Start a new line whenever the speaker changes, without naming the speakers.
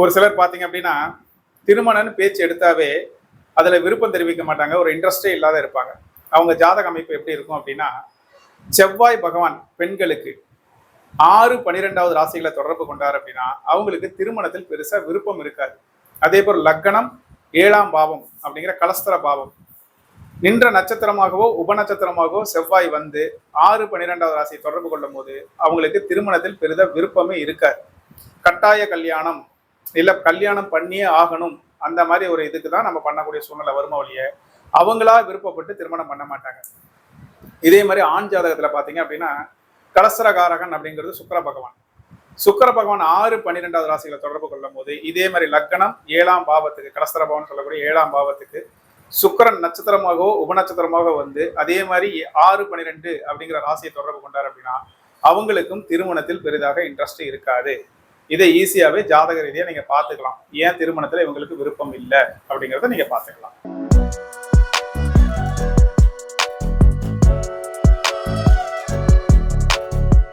ஒரு சிலர் பார்த்தீங்க அப்படின்னா திருமணம்னு பேச்சு எடுத்தாவே அதில் விருப்பம் தெரிவிக்க மாட்டாங்க ஒரு இன்ட்ரெஸ்டே இல்லாத இருப்பாங்க. அவங்க ஜாதக அமைப்பு எப்படி இருக்கும் அப்படின்னா செவ்வாய் பகவான் பெண்களுக்கு ஆறு பன்னிரெண்டாவது ராசிகளை தொடர்பு கொண்டார் அப்படின்னா அவங்களுக்கு திருமணத்தில் பெருசாக விருப்பம் இருக்காது. அதே போல் லக்கணம் ஏழாம் பாவம் அப்படிங்கிற கலஸ்தர பாவம். நின்ற நட்சத்திரமாகவோ உபநட்சத்திரமாகவோ செவ்வாய் வந்து ஆறு பன்னிரெண்டாவது ராசியை தொடர்பு கொள்ளும் போது அவங்களுக்கு திருமணத்தில் பெரித விருப்பமே இருக்காது. கட்டாய கல்யாணம் இல்லை கல்யாணம் பண்ணியே ஆகணும். அந்த மாதிரி ஒரு இதுக்கு தான் நம்ம பண்ணக்கூடிய சூழ்நிலை வருமா வழியை அவங்களா விருப்பப்பட்டு திருமணம் பண்ண மாட்டாங்க. இதே மாதிரி ஆண் ஜாதகத்தில் பார்த்தீங்க அப்படின்னா கலசரகாரகன் அப்படிங்கிறது சுக்கிர பகவான். சுக்கிர பகவான் ஆறு பன்னிரெண்டாவது ராசிகளை தொடர்பு கொள்ளும் போது இதே மாதிரி லக்னம் ஏழாம் பாவத்துக்கு கலசர பவன் சொல்லக்கூடிய ஏழாம் பாவத்துக்கு சுக்கிரன் நட்சத்திரமாகவோ உபநட்சத்திரமாக வந்து அதே மாதிரி ஆறு பன்னிரெண்டு அப்படிங்கிற ராசியை தொடர்பு கொண்டார் அப்படின்னா அவங்களுக்கும் திருமணத்தில் பெரிதாக இன்ட்ரெஸ்ட் இருக்காது. இதை ஈஸியாவே ஜாதக ரீதியா நீங்க பாத்துக்கலாம் ஏன் திருமணத்துல இவங்களுக்கு விருப்பம் இல்லை? அப்படிங்கறத நீங்க பாத்துக்கலாம்